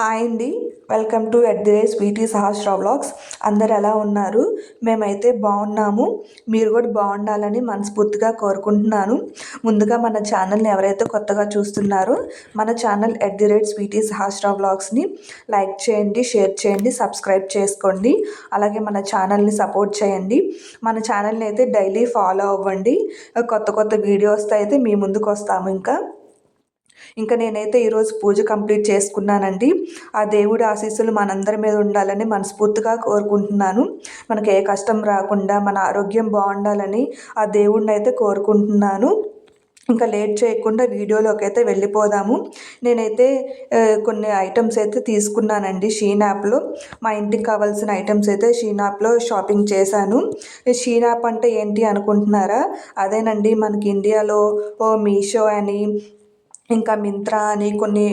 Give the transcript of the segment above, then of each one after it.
Hi అండి. Welcome to at the rate Sweety Sahasra vlogs. అందరు ఎలా ఉన్నారు? మేమైతే బాగున్నాము. మీరు కూడా బాగుండాలని మనస్ఫూర్తిగా కోరుకుంటున్నాను. ముందుగా మన ఛానల్ని ఎవరైతే కొత్తగా చూస్తున్నారో మన channel at the rate Sweety Sahasra వ్లాగ్స్ని like చేయండి షేర్ చేయండి సబ్స్క్రైబ్ చేసుకోండి. అలాగే మన ఛానల్ని సపోర్ట్ చేయండి. మన ఛానల్ని అయితే డైలీ ఫాలో అవ్వండి. కొత్త కొత్త వీడియోస్తో అయితే మీ ముందుకు వస్తాము ఇంకా. ఇంకా నేనైతే ఈరోజు పూజ కంప్లీట్ చేసుకున్నానండి. ఆ దేవుడి ఆశీస్సులు మనందరి మీద ఉండాలని మనస్ఫూర్తిగా కోరుకుంటున్నాను. మనకి ఏ కష్టం రాకుండా మన ఆరోగ్యం బాగుండాలని ఆ దేవుడిని అయితే కోరుకుంటున్నాను. ఇంకా లేట్ చేయకుండా వీడియోలోకి అయితే వెళ్ళిపోదాము. నేనైతే కొన్ని ఐటమ్స్ అయితే తీసుకున్నానండి షీన్ యాప్లో మా ఇంటికి కావాల్సిన ఐటమ్స్ అయితే షీన్ యాప్లో షాపింగ్ చేశాను. షీన్ యాప్ అంటే ఏంటి అనుకుంటున్నారా? అదేనండి మనకి ఇండియాలో ఓ మీషో అని ఇంకా మింత్రా అని కొన్ని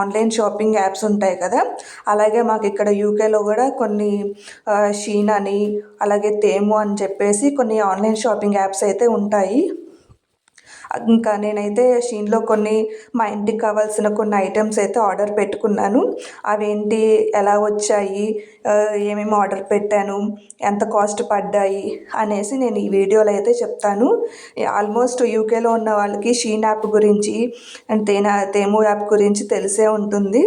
ఆన్లైన్ షాపింగ్ యాప్స్ ఉంటాయి కదా. అలాగే మాకు ఇక్కడ యూకేలో కూడా కొన్ని షీన్ అని అలాగే తేము అని చెప్పేసి కొన్ని ఆన్లైన్ షాపింగ్ యాప్స్ అయితే ఉంటాయి. ఇంకా నేనైతే షీన్లో కొన్ని మా ఇంటికి కావాల్సిన కొన్ని ఐటమ్స్ అయితే ఆర్డర్ పెట్టుకున్నాను. అవేంటి ఎలా వచ్చాయి ఏమేమి ఆర్డర్ పెట్టాను ఎంత కాస్ట్ పడ్డాయి అనేసి నేను ఈ వీడియోలో అయితే చెప్తాను. ఆల్మోస్ట్ యూకేలో ఉన్న వాళ్ళకి షీన్ యాప్ గురించి తేనా తేము యాప్ గురించి తెలిసే ఉంటుంది.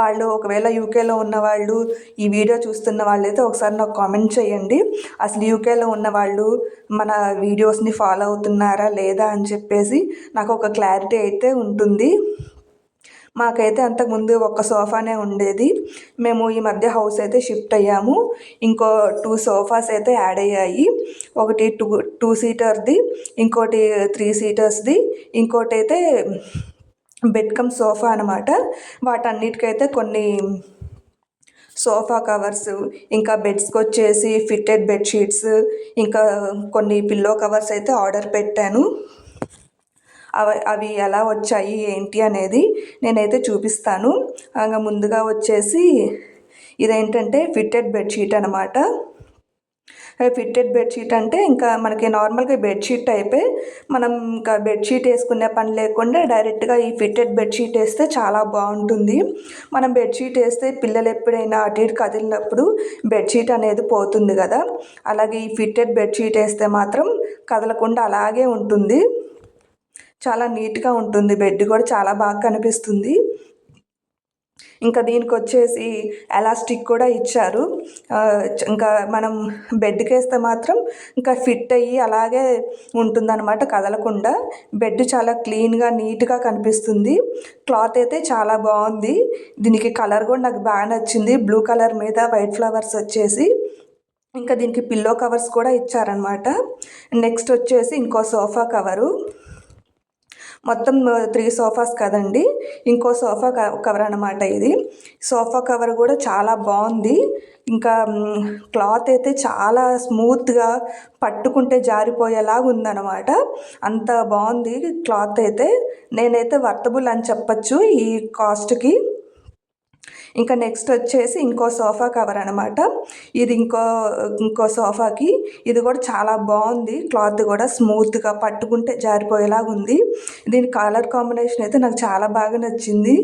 వాళ్ళు ఒకవేళ యూకేలో ఉన్న వాళ్ళు ఈ వీడియో చూస్తున్న వాళ్ళైతే ఒకసారి నాకు కామెంట్ చేయండి. అసలు యూకేలో ఉన్న వాళ్ళు మన వీడియోస్ని ఫాలో అవుతున్నారా లేదా అని చెప్పేసి నాకు ఒక క్లారిటీ అయితే ఉంటుంది. మాకైతే అంతకుముందు ఒక సోఫానే ఉండేది. మేము ఈ మధ్య హౌస్ అయితే షిఫ్ట్ అయ్యాము. ఇంకో టూ సోఫాస్ అయితే యాడ్ అయ్యాయి. ఒకటి టూ టూ సీటర్ది ఇంకోటి త్రీ సీటర్స్ది ఇంకోటి అయితే బెడ్ కమ్ సోఫా అనమాట వాటన్నిటికైతే కొన్ని సోఫా కవర్స్ ఇంకా బెడ్స్కి వచ్చేసి ఫిట్టెడ్ బెడ్షీట్స్ ఇంకా కొన్ని పిల్లో కవర్స్ అయితే ఆర్డర్ పెట్టాను. అవి అవి ఎలా వచ్చాయి ఏంటి అనేది నేనైతే చూపిస్తాను. ఇంకా ముందుగా వచ్చేసి ఇదేంటంటే ఫిట్టెడ్ బెడ్షీట్ అనమాట ఫిట్టెడ్ బెడ్షీట్ అంటే ఇంకా మనకి నార్మల్గా బెడ్షీట్ టైపే. మనం ఇంకా బెడ్షీట్ వేసుకునే పని లేకుండా డైరెక్ట్గా ఈ ఫిట్టెడ్ బెడ్షీట్ వేస్తే చాలా బాగుంటుంది. మనం బెడ్షీట్ వేస్తే పిల్లలు ఎప్పుడైనా అటు ఇటు కదిలినప్పుడు బెడ్షీట్ అనేది పోతుంది కదా. అలాగే ఈ ఫిట్టెడ్ బెడ్షీట్ వేస్తే మాత్రం కదలకుండా అలాగే ఉంటుంది. చాలా నీట్గా ఉంటుంది. బెడ్ కూడా చాలా బాగా కనిపిస్తుంది. ఇంకా దీనికి వచ్చేసి ఎలాస్టిక్ కూడా ఇచ్చారు. ఇంకా మనం బెడ్కి వేస్తే మాత్రం ఇంకా ఫిట్ అయ్యి అలాగే ఉంటుందన్నమాట కదలకుండా. బెడ్ చాలా క్లీన్గా నీట్గా కనిపిస్తుంది. క్లాత్ అయితే చాలా బాగుంది. దీనికి కలర్ కూడా నాకు బాగా నచ్చింది. బ్లూ కలర్ మీద వైట్ ఫ్లవర్స్ వచ్చేసి ఇంకా దీనికి పిల్లో కవర్స్ కూడా ఇచ్చారనమాట నెక్స్ట్ వచ్చేసి ఇంకో సోఫా కవరు. మొత్తం త్రీ సోఫాస్ కదండి. ఇంకో సోఫా కవర్ అనమాట ఇది. సోఫా కవర్ కూడా చాలా బాగుంది. ఇంకా క్లాత్ అయితే చాలా స్మూత్గా పట్టుకుంటే జారిపోయేలాగా ఉందన్నమాట. అంత బాగుంది క్లాత్ అయితే. నేనైతే వర్తబుల్ అని చెప్పచ్చు ఈ కాస్ట్కి. ఇంకా నెక్స్ట్ వచ్చేసి ఇంకో సోఫా కవర్ అనమాట ఇది ఇంకో ఇంకో సోఫాకి ఇది కూడా చాలా బాగుంది. క్లాత్ కూడా స్మూత్గా పట్టుకుంటే జారిపోయేలాగా ఉంది. దీని కలర్ కాంబినేషన్ అయితే నాకు చాలా బాగా నచ్చింది.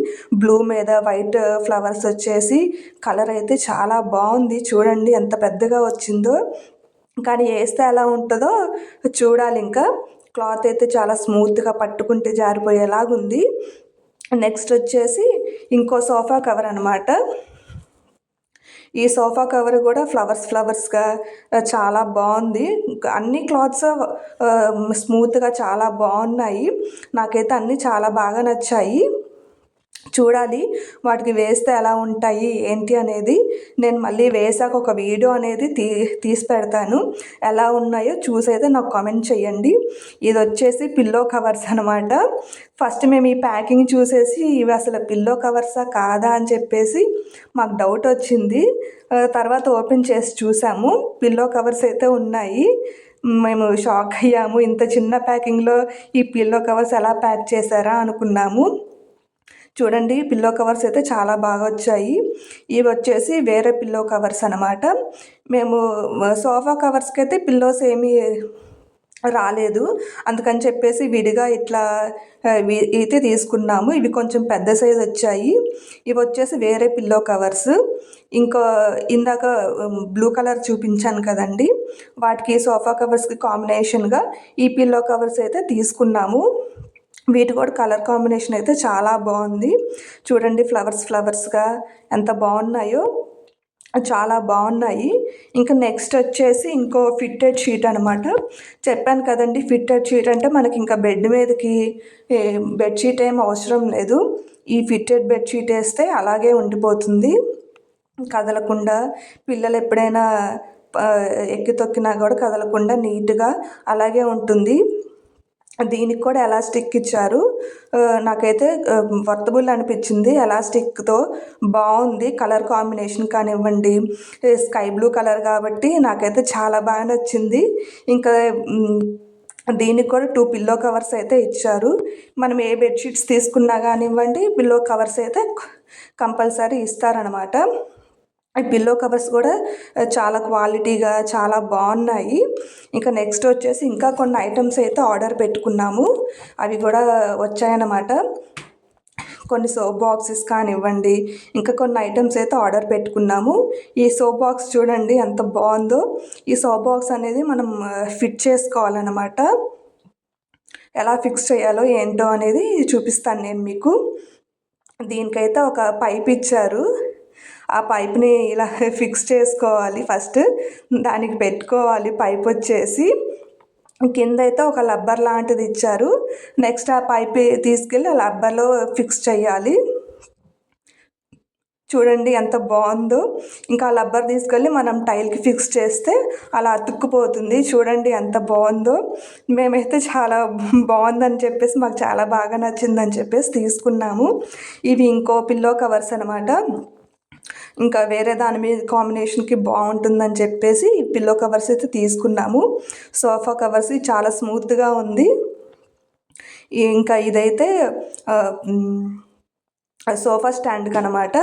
బ్లూ మీద వైట్ ఫ్లవర్స్ వచ్చేసి కలర్ అయితే చాలా బాగుంది. చూడండి ఎంత పెద్దగా వచ్చిందో. కానీ వేస్తే ఎలా ఉంటుందో చూడాలి ఇంకా. క్లాత్ అయితే చాలా స్మూత్గా పట్టుకుంటే జారిపోయేలాగా ఉంది. నెక్స్ట్ వచ్చేసి ఇంకో సోఫా కవర్ అనమాట ఈ సోఫా కవర్ కూడా ఫ్లవర్స్ ఫ్లవర్స్గా చాలా బాగుంది. అన్ని క్లాత్స్ స్మూత్గా చాలా బాగున్నాయి. నాకైతే అన్నీ చాలా బాగా నచ్చాయి. చూడాలి. వాటికి వేస్తే ఎలా ఉంటాయి? ఏంటి అనేది నేను మళ్ళీ వేసాక ఒక వీడియో అనేది తీ తీసి పెడతాను. ఎలా ఉన్నాయో చూసైతే నాకు కామెంట్ చేయండి. ఇది వచ్చేసి పిల్లో కవర్స్ అనమాట ఫస్ట్ మేము ఈ ప్యాకింగ్ చూసేసి ఇవి అసలు పిల్లో కవర్సా కాదా అని చెప్పేసి మాకు డౌట్ వచ్చింది. తర్వాత ఓపెన్ చేసి చూసాము. పిల్లో కవర్స్ అయితే ఉన్నాయి. మేము షాక్ అయ్యాము. ఇంత చిన్న ప్యాకింగ్లో ఈ పిల్లో కవర్స్ ఎలా ప్యాక్ చేశారా అనుకున్నాము. చూడండి పిల్లో కవర్స్ అయితే చాలా బాగా వచ్చాయి. ఇవి వచ్చేసి వేరే పిల్లో కవర్స్ అనమాట మేము సోఫా కవర్స్కి అయితే పిల్లోస్ ఏమీ రాలేదు. అందుకని చెప్పేసి విడిగా ఇట్లా అయితే తీసుకున్నాము. ఇవి కొంచెం పెద్ద సైజ్ వచ్చాయి. ఇవి వచ్చేసి వేరే పిల్లో కవర్స్ ఇంకా ఇందాక బ్లూ కలర్ చూపించాను కదండి. వాటికి సోఫా కవర్స్కి కాంబినేషన్గా ఈ పిల్లో కవర్స్ అయితే తీసుకున్నాము. వీటి కూడా కలర్ కాంబినేషన్ అయితే చాలా బాగుంది. చూడండి ఫ్లవర్స్ ఫ్లవర్స్గా ఎంత బాగున్నాయో. చాలా బాగున్నాయి. ఇంకా నెక్స్ట్ వచ్చేసి ఇంకో ఫిట్టెడ్ షీట్ అనమాట చెప్పాను కదండి ఫిట్టెడ్ షీట్ అంటే మనకి ఇంకా బెడ్ మీదకి బెడ్షీట్ ఏం అవసరం లేదు. ఈ ఫిట్టెడ్ బెడ్షీట్ వేస్తే అలాగే ఉండిపోతుంది. కదలకుండా పిల్లలు ఎప్పుడైనా ఎక్కి తొక్కినా కూడా కదలకుండా నీట్గా అలాగే ఉంటుంది. దీనికి కూడా ఎలాస్టిక్ ఇచ్చారు. నాకైతే వర్తబుల్ అనిపించింది. ఎలాస్టిక్తో బాగుంది. కలర్ కాంబినేషన్ కానివ్వండి స్కై బ్లూ కలర్ కాబట్టి నాకైతే చాలా బాగా నచ్చింది. ఇంకా దీనికి కూడా టూ పిల్లో కవర్స్ అయితే ఇచ్చారు. మనం ఏ బెడ్షీట్స్ తీసుకున్నా కానివ్వండి పిల్లో కవర్స్ అయితే కంపల్సరీ ఇస్తారనమాట ఈ పిల్లో కవర్స్ కూడా చాలా క్వాలిటీగా చాలా బాగున్నాయి. ఇంకా నెక్స్ట్ వచ్చేసి ఇంకా కొన్ని ఐటమ్స్ అయితే ఆర్డర్ పెట్టుకున్నాము. అవి కూడా వచ్చాయన్నమాట. కొన్ని సోప్ బాక్సెస్ కానివ్వండి ఇంకా కొన్ని ఐటమ్స్ అయితే ఆర్డర్ పెట్టుకున్నాము. ఈ సోప్ బాక్స్ చూడండి ఎంత బాగుందో. ఈ సోప్ బాక్స్ అనేది మనం ఫిట్ చేసుకోవాలన్నమాట. ఎలా ఫిక్స్ చేయాలో ఏంటో అనేది చూపిస్తాను నేను మీకు. దీనికైతే ఒక పైప్ ఇచ్చారు. ఆ పైప్ని ఇలా ఫిక్స్ చేసుకోవాలి. ఫస్ట్ దానికి పెట్టుకోవాలి. పైప్ వచ్చేసి కింద అయితే ఒక లబ్బర్ లాంటిది ఇచ్చారు. నెక్స్ట్ ఆ పైప్ తీసుకెళ్ళి ఆ లబ్బర్లో ఫిక్స్ చేయాలి. చూడండి ఎంత బాగుందో. ఇంకా ఆ లబ్బర్ తీసుకెళ్ళి మనం టైల్కి ఫిక్స్ చేస్తే అలా అతుక్కుపోతుంది. చూడండి ఎంత బాగుందో. మేమైతే చాలా బాగుందని చెప్పేసి మాకు చాలా బాగా నచ్చిందని చెప్పేసి తీసుకున్నాము. ఇవి ఇంకో పిల్లో కవర్స్ అనమాట ఇంకా వేరే దాని మీద కాంబినేషన్కి బాగుంటుందని చెప్పేసి ఈ పిల్లో కవర్స్ అయితే తీసుకున్నాము. సోఫా కవర్స్ చాలా స్మూత్గా ఉంది. ఇంకా ఇదైతే సోఫా స్టాండ్కి అనమాట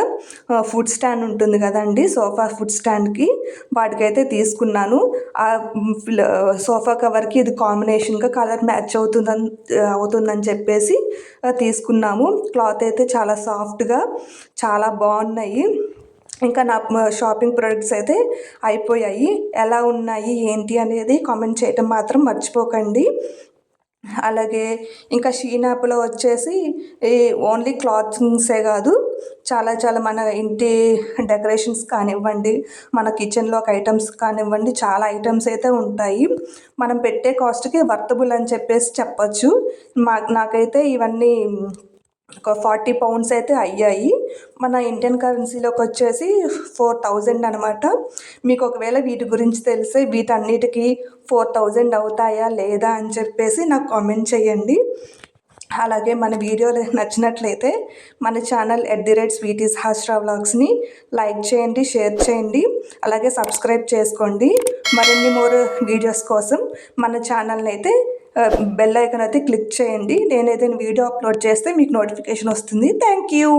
ఫుడ్ స్టాండ్ ఉంటుంది కదండి సోఫా ఫుడ్ స్టాండ్కి వాటికైతే తీసుకున్నాను. ఆ సోఫా కవర్కి ఇది కాంబినేషన్గా కలర్ మ్యాచ్ అవుతుందని అవుతుందని చెప్పేసి తీసుకున్నాము. క్లాత్ అయితే చాలా సాఫ్ట్గా చాలా బాగున్నాయి. ఇంకా నా షాపింగ్ ప్రొడక్ట్స్ అయితే అయిపోయాయి. ఎలా ఉన్నాయి ఏంటి అనేది కామెంట్ చేయటం మాత్రం మర్చిపోకండి. అలాగే ఇంకా షీన్ యాప్లో వచ్చేసి ఈ ఓన్లీ క్లాత్సే కాదు చాలా చాలా మన ఇంటి డెకరేషన్స్ కానివ్వండి మన కిచెన్లోకి ఐటమ్స్ కానివ్వండి చాలా ఐటమ్స్ అయితే ఉంటాయి. మనం పెట్టే కాస్ట్కి వర్తబుల్ అని చెప్పేసి చెప్పచ్చు. మా నాకైతే ఇవన్నీ ఒక ఫార్టీ పౌండ్స్ అయితే అయ్యాయి. మన ఇండియన్ కరెన్సీలోకి వచ్చేసి ఫోర్ థౌజండ్ అనమాట మీకు ఒకవేళ వీటి గురించి తెలిస్తే వీటన్నిటికీ ఫోర్ థౌజండ్ అవుతాయా లేదా అని చెప్పేసి నాకు కామెంట్ చేయండి. అలాగే మన వీడియోలు నచ్చినట్లయితే మన channel at the rate Sweety's Sahasra వ్లాగ్స్ని like చేయండి షేర్ చేయండి అలాగే సబ్స్క్రైబ్ చేసుకోండి. మరిన్ని మోర్ వీడియోస్ కోసం మన ఛానల్ని అయితే బెల్ ఐకన్ అయితే క్లిక్ చేయండి. నేనైతే వీడియో అప్లోడ్ చేస్తే మీకు నోటిఫికేషన్ వస్తుంది. Thank you